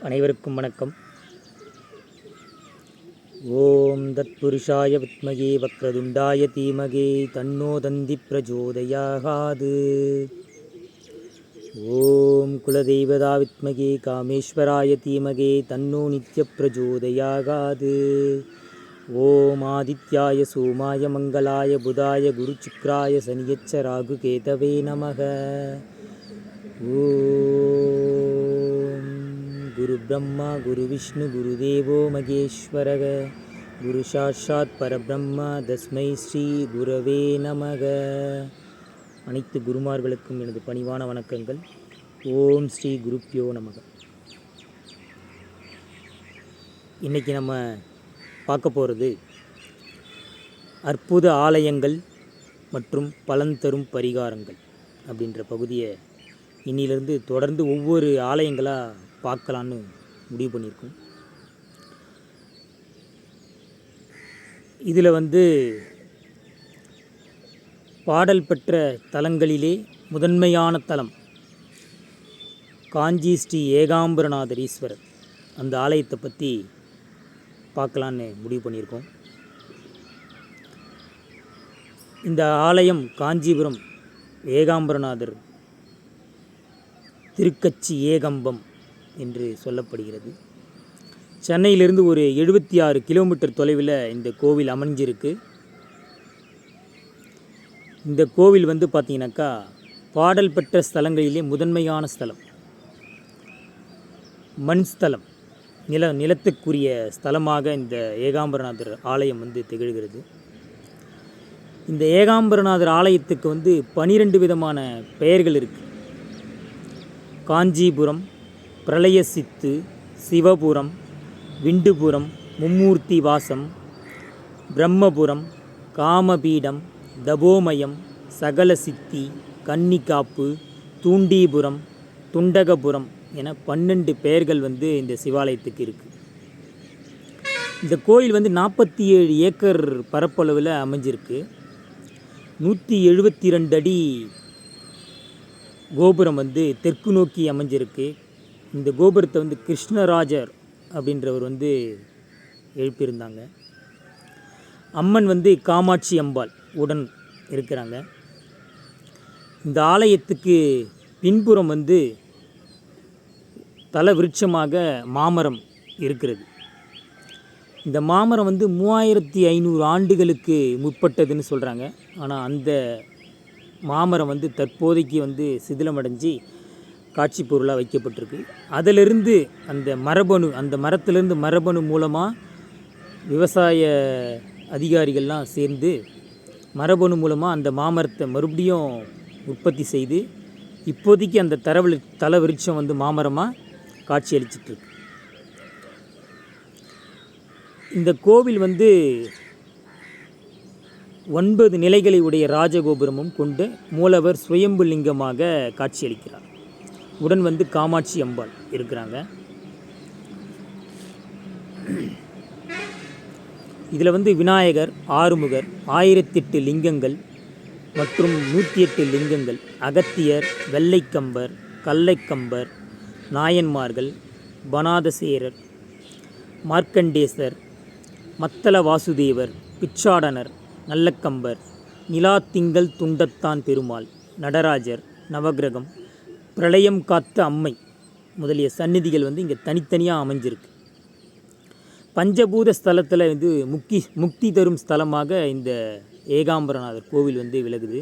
அனைவருக்கும் வணக்கம். ஓம் தத்புருஷாய வித்மகே வக்ரதுண்டாய தீமகே தன்னோ தந்தி பிரஜோதயாகாது. ஓம் குலதெய்வதா வித்மகே காமேஸ்வராய தீமகே தன்னோ நித்ய பிரஜோதயாகாது. ஓம் ஆதித்யாய சோமாய மங்களாய புதாய குருச்சுக்ராய சனியச்ச ராகு கேதவே நமக. ஓ குரு பிரம்மா குரு விஷ்ணு குரு தேவோ மகேஸ்வரக குரு சாட்சாத் பரபிரம்மா தஸ்மை ஸ்ரீ குரவே நமக அனைத்து குருமார்களுக்கும் எனது பணிவான வணக்கங்கள். ஓம் ஸ்ரீ குருப்பியோ நமக. இன்றைக்கி நம்ம பார்க்க போகிறது அற்புத ஆலயங்கள் மற்றும் பலன் தரும் பரிகாரங்கள் அப்படின்ற பகுதியை இன்னிலிருந்து தொடர்ந்து ஒவ்வொரு ஆலயங்களாக பார்க்கலான்னு முடிவு பண்ணியிருக்கோம். இதில் வந்து பாடல் பெற்ற தலங்களிலே முதன்மையான தலம் காஞ்சி ஸ்ரீ ஏகாம்பரநாதர் ஈஸ்வரர் அந்த ஆலயத்தை பற்றி பார்க்கலான்னு முடிவு பண்ணியிருக்கோம். இந்த ஆலயம் காஞ்சிபுரம் ஏகாம்பரநாதர் திருக்கச்சி ஏகம்பம் என்று சொல்லப்படுகிறது. சென்னையிலிருந்து ஒரு எழுபத்தி ஆறு கிலோமீட்டர் தொலைவில் இந்த கோவில் அமைஞ்சிருக்கு. இந்த கோவில் வந்து பார்த்தீங்கன்னாக்கா பாடல் பெற்ற ஸ்தலங்களிலே முதன்மையான ஸ்தலம். மண் ஸ்தலம் நில நிலத்துக்குரிய ஸ்தலமாக இந்த ஏகாம்பரநாதர் ஆலயம் வந்து திகழ்கிறது. இந்த ஏகாம்பரநாதர் ஆலயத்துக்கு வந்து பனிரெண்டு விதமான பெயர்கள் இருக்குது காஞ்சிபுரம் பிரளயசித்து சிவபுரம் விண்டுபுரம் மும்மூர்த்தி வாசம் பிரம்மபுரம் காமபீடம் தபோமயம் சகல சித்தி கன்னிகாப்பு தூண்டிபுரம் துண்டகபுரம் என பன்னெண்டு பெயர்கள் வந்து இந்த சிவாலயத்துக்கு இருக்குது இந்த கோயில் வந்து நாற்பத்தி ஏழு ஏக்கர் பரப்பளவில் அமைஞ்சிருக்கு. நூற்றி எழுபத்தி ரெண்டு அடி கோபுரம் வந்து தெற்கு நோக்கி அமைஞ்சிருக்கு. இந்த கோபுரத்தை வந்து கிருஷ்ணராஜர் அப்படின்றவர் வந்து எழுப்பியிருந்தாங்க. அம்மன் வந்து காமாட்சி அம்பாள் உடன் இருக்கிறாங்க. இந்த ஆலயத்துக்கு பின்புறம் வந்து தல விருட்சமாக மாமரம் இருக்கிறது. இந்த மாமரம் வந்து மூவாயிரத்தி ஐநூறு ஆண்டுகளுக்கு முற்பட்டதுன்னு சொல்கிறாங்க ஆனால் அந்த மாமரம் வந்து தற்போதைக்கு வந்து சிதிலமடைஞ்சு காட்சி பொருளாக வைக்கப்பட்டிருக்கு. அதிலிருந்து அந்த மரபணு அந்த மரத்திலிருந்து மரபணு மூலமாக விவசாய அதிகாரிகள்லாம் சேர்ந்து மரபணு மூலமாக அந்த மாமரத்தை மறுபடியும் உற்பத்தி செய்து இப்போதைக்கு அந்த தரவழி தலை விருட்சம் வந்து மாமரமாக காட்சியளிச்சிட்ருக்கு. இந்த கோவில் வந்து ஒன்பது நிலைகளை உடைய ராஜகோபுரமும் கொண்டு மூலவர் சுயம்பு லிங்கமாக காட்சியளிக்கிறார். உடன் வந்து காமாட்சி அம்பாள் இருக்கிறாங்க. இதில் வந்து விநாயகர் ஆறுமுகர் ஆயிரத்தெட்டு லிங்கங்கள் மற்றும் நூற்றி எட்டு லிங்கங்கள் அகத்தியர் வெள்ளைக்கம்பர் கல்லைக்கம்பர் நாயன்மார்கள் பனாதசேரர் மார்க்கண்டேசர் மத்தள வாசுதேவர் பிச்சாடனர் நல்லக்கம்பர். நிலாத்திங்கள் துண்டத்தான் பெருமாள். நடராஜர் நவகிரகம். பிரளயம் காத்த அம்மை முதலிய சந்நிதிகள் வந்து இங்கே தனித்தனியாக அமைஞ்சிருக்கு. பஞ்சபூத ஸ்தலத்தில் வந்து முக்கி முக்தி தரும் ஸ்தலமாக இந்த ஏகாம்பரநாதர் கோவில் வந்து விலகுது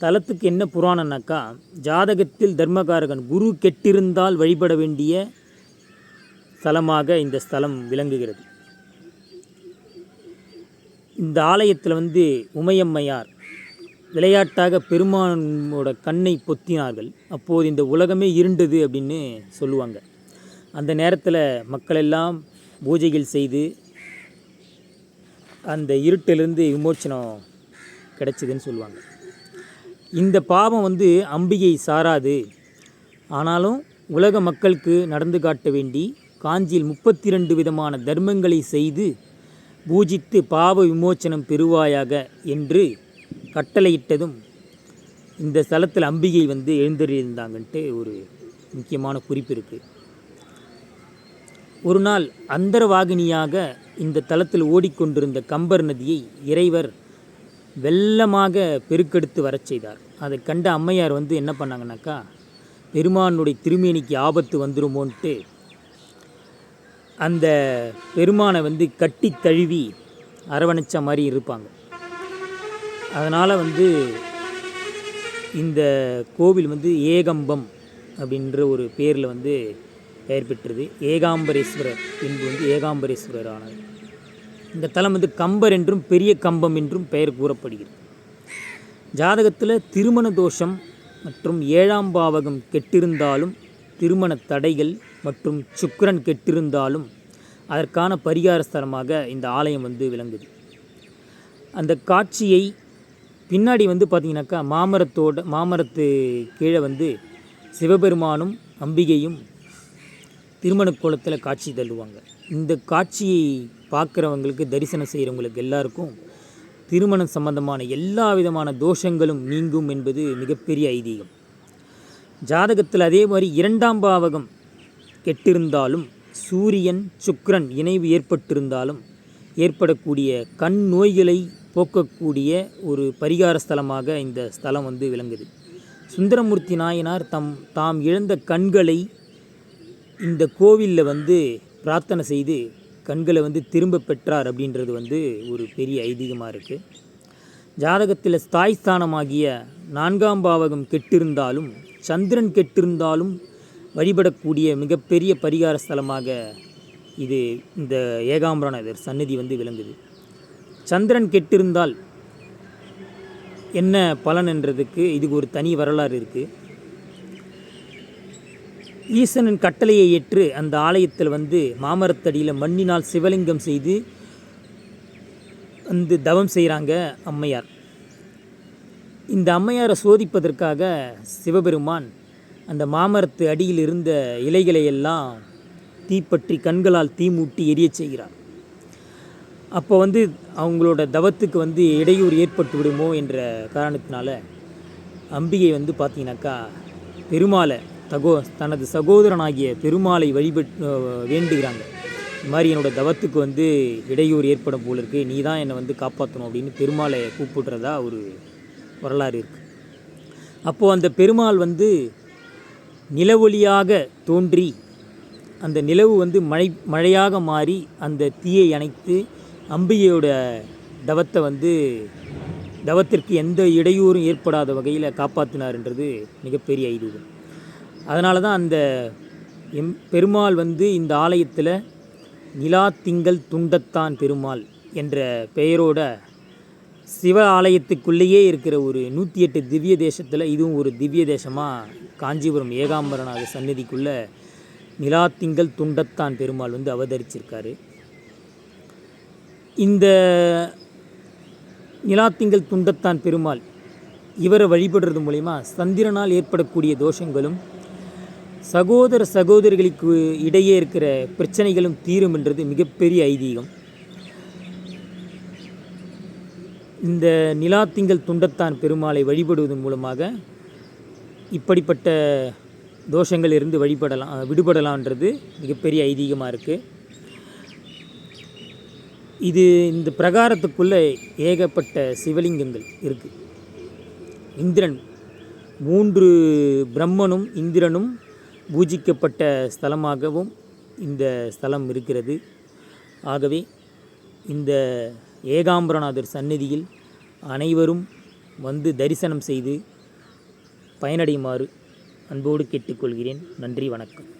தலத்துக்கு என்ன புராணம்னாக்கா ஜாதகத்தில் தர்மகாரகன் குரு கெட்டிருந்தால் வழிபட வேண்டிய ஸ்தலமாக இந்த ஸ்தலம் விளங்குகிறது. இந்த ஆலயத்தில் வந்து உமையம்மையார் விளையாட்டாக பெருமானோட கண்ணை பொத்தினார்கள். அப்போது இந்த உலகமே இருண்டது அப்படின்னு சொல்லுவாங்க. அந்த நேரத்தில் மக்கள் எல்லாம் பூஜைகள் செய்து அந்த இருட்டிலிருந்து விமோச்சனம் கிடைச்சிதுன்னு சொல்லுவாங்க. இந்த பாவம் வந்து அம்பிகை சாராது. ஆனாலும் உலக மக்களுக்கு நடந்து காட்ட வேண்டி காஞ்சியில் முப்பத்தி ரெண்டு விதமான தர்மங்களை செய்து பூஜித்து பாவ விமோச்சனம் பெறுவாயாக என்று கட்டளையிட்டதும் இந்த ஸ்தலத்தில் அம்பிகை வந்து எழுந்தறியிருந்தாங்கன்ட்டு ஒரு முக்கியமான குறிப்பு இருக்குது ஒரு நாள் அந்தரவாகினியாக இந்த தலத்தில் ஓடிக்கொண்டிருந்த கம்பர் நதியை இறைவர் வெள்ளமாக பெருக்கெடுத்து வரச் செய்தார். அதை கண்ட அம்மையார் வந்து என்ன பண்ணாங்கனாக்கா பெருமானுடைய திருமேனிக்கு ஆபத்து வந்துருமோன்ட்டு அந்த பெருமானை வந்து கட்டி தழுவி அரவணைச்ச மாதிரி இருப்பாங்க. அதனால் வந்து இந்த கோவில் வந்து ஏகம்பம் அப்படின்ற ஒரு பேரில் வந்து பெயர் பெற்றது. ஏகாம்பரேஸ்வரர் என்பது வந்து ஏகாம்பரேஸ்வரர் ஆனது இந்த தலம் வந்து கம்பர் என்றும் பெரிய கம்பம் என்றும் பெயர் கூறப்படுகிறது. ஜாதகத்தில் திருமண தோஷம் மற்றும் ஏழாம் பாவகம் கெட்டிருந்தாலும் திருமண தடைகள் மற்றும் சுக்கிரன் கெட்டிருந்தாலும் அதற்கான பரிகார ஸ்தலமாக இந்த ஆலயம் வந்து விளங்குது. அந்த காட்சியை பின்னாடி வந்து பார்த்திங்கனாக்கா மாமரத்தோட மாமரத்து கீழே வந்து சிவபெருமானும் அம்பிகையும் திருமண கோலத்தில் காட்சி தள்ளுவாங்க. இந்த காட்சியை பார்க்குறவங்களுக்கு தரிசனம் செய்கிறவங்களுக்கு எல்லாருக்கும் திருமணம் சம்பந்தமான எல்லா விதமான தோஷங்களும் நீங்கும் என்பது மிகப்பெரிய ஐதீகம். ஜாதகத்தில் அதே மாதிரி இரண்டாம் பாவகம் கெட்டிருந்தாலும் சூரியன் சுக்ரன் இணைவு ஏற்பட்டிருந்தாலும் ஏற்படக்கூடிய கண் நோய்களை போக்கக்கூடிய ஒரு பரிகார ஸ்தலமாக இந்த ஸ்தலம் வந்து விளங்குது. சுந்தரமூர்த்தி நாயனார் தம் தாம் இழந்த கண்களை இந்த கோவிலில் வந்து பிரார்த்தனை செய்து கண்களை வந்து திரும்ப பெற்றார் அப்படின்றது வந்து ஒரு பெரிய ஐதீகமாக இருக்குது ஜாதகத்தில் ஸ்தாய் ஸ்தானமாகிய நான்காம் பாவகம் கெட்டிருந்தாலும் சந்திரன் கெட்டிருந்தாலும் வழிபடக்கூடிய மிகப்பெரிய பரிகார ஸ்தலமாக இது இந்த ஏகாம்பரநாதர் சந்நிதி வந்து விளங்குது. சந்திரன் கெட்டிருந்தால் என்ன பலன் என்றதுக்கு இதுக்கு ஒரு தனி வரலாறு இருக்குது ஈசனின் கட்டளையை ஏற்று அந்த ஆலயத்தில் வந்து மாமரத்தடியில் மண்ணினால் சிவலிங்கம் செய்து வந்து தவம் செய்கிறாங்க அம்மையார். இந்த அம்மையாரை சோதிப்பதற்காக சிவபெருமான் அந்த மாமரத்து அடியில் இருந்த இலைகளை எல்லாம் தீப்பற்றி கண்களால் தீ மூட்டி எரியச் செய்கிறார். அப்போ வந்து அவங்களோட தவத்துக்கு வந்து இடையூறு ஏற்பட்டு விடுமோ என்ற காரணத்தினால அம்பிகை வந்து பார்த்தீங்கன்னாக்கா பெருமாளை தகோ தனது சகோதரனாகிய பெருமாளை வழிபட்டு வேண்டுகிறாங்க. இந்த மாதிரி என்னோட தவத்துக்கு வந்து இடையூறு ஏற்படும் போல இருக்கு. நீ தான் என்னை வந்து காப்பாற்றணும் அப்படின்னு பெருமாளை கூப்பிடுறதா ஒரு வரலாறு இருக்குது அப்போது அந்த பெருமாள் வந்து நிலவொளியாக தோன்றி அந்த நிலவு வந்து மழை மழையாக மாறி அந்த தீயை அணைத்து அம்பிகையோட தவத்தை வந்து தவத்திற்கு எந்த இடையூறும் ஏற்படாத வகையில் காப்பாற்றினார்ன்றது மிகப்பெரிய ஐதீகம். அதனால தான் அந்த எம் பெருமாள் வந்து இந்த ஆலயத்தில் நிலா திங்கள் துண்டத்தான் பெருமாள் என்ற பெயரோட சிவ ஆலயத்துக்குள்ளேயே இருக்கிற ஒரு நூற்றி எட்டு திவ்ய தேசத்தில் இதுவும் ஒரு திவ்ய தேசமாக காஞ்சிபுரம் ஏகாம்பரநாத சந்நிதிக்குள்ள நிலா திங்கள் துண்டத்தான் பெருமாள் வந்து அவதரிச்சிருக்காரு. இந்த நிலாத்திங்கள் துண்டத்தான் பெருமாள் இவரை வழிபடுறது மூலிமா சந்திரனால் ஏற்படக்கூடிய தோஷங்களும் சகோதர சகோதரிகளுக்கு இடையே இருக்கிற பிரச்சனைகளும் தீரும் என்றது மிகப்பெரிய ஐதீகம். இந்த நிலா திங்கள் துண்டத்தான் பெருமாளை வழிபடுவதன் மூலமாக இப்படிப்பட்ட தோஷங்கள் இருந்து வழிபடலாம் விடுபடலான்றது மிகப்பெரிய ஐதீகமாக இருக்குது இது இந்த பிரகாரத்துக்குள்ளே ஏகப்பட்ட சிவலிங்கங்கள் இருக்குது இந்திரன் மூன்று பிரம்மனும் இந்திரனும் பூஜிக்கப்பட்ட ஸ்தலமாகவும் இந்த ஸ்தலம் இருக்கிறது. ஆகவே இந்த ஏகாம்பரநாதர் சந்நிதியில் அனைவரும் வந்து தரிசனம் செய்து பயனடையுமாறு அன்போடு கேட்டுக்கொள்கிறேன். நன்றி வணக்கம்.